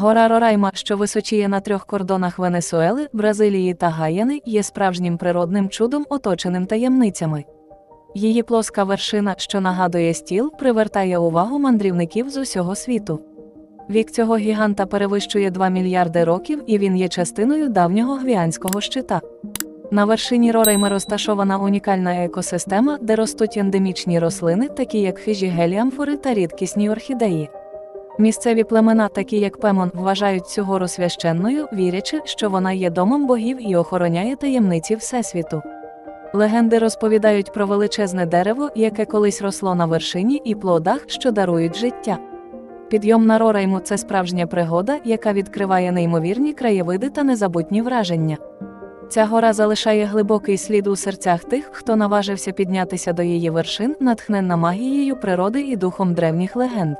Гора Рорайма, що височіє на трьох кордонах Венесуели, Бразилії та Гаяни, є справжнім природним чудом, оточеним таємницями. Її плоска вершина, що нагадує стіл, привертає увагу мандрівників з усього світу. Вік цього гіганта перевищує 2 мільярди років, і він є частиною давнього гвіанського щита. На вершині Рорайми розташована унікальна екосистема, де ростуть ендемічні рослини, такі як хижі геліамфори та рідкісні орхідеї. Місцеві племена, такі як Пемон, вважають цю гору священною, вірячи, що вона є домом богів і охороняє таємниці Всесвіту. Легенди розповідають про величезне дерево, яке колись росло на вершині, і плодах, що дарують життя. Підйом на Рорайму це справжня пригода, яка відкриває неймовірні краєвиди та незабутні враження. Ця гора залишає глибокий слід у серцях тих, хто наважився піднятися до її вершин, натхненна магією природи і духом древніх легенд.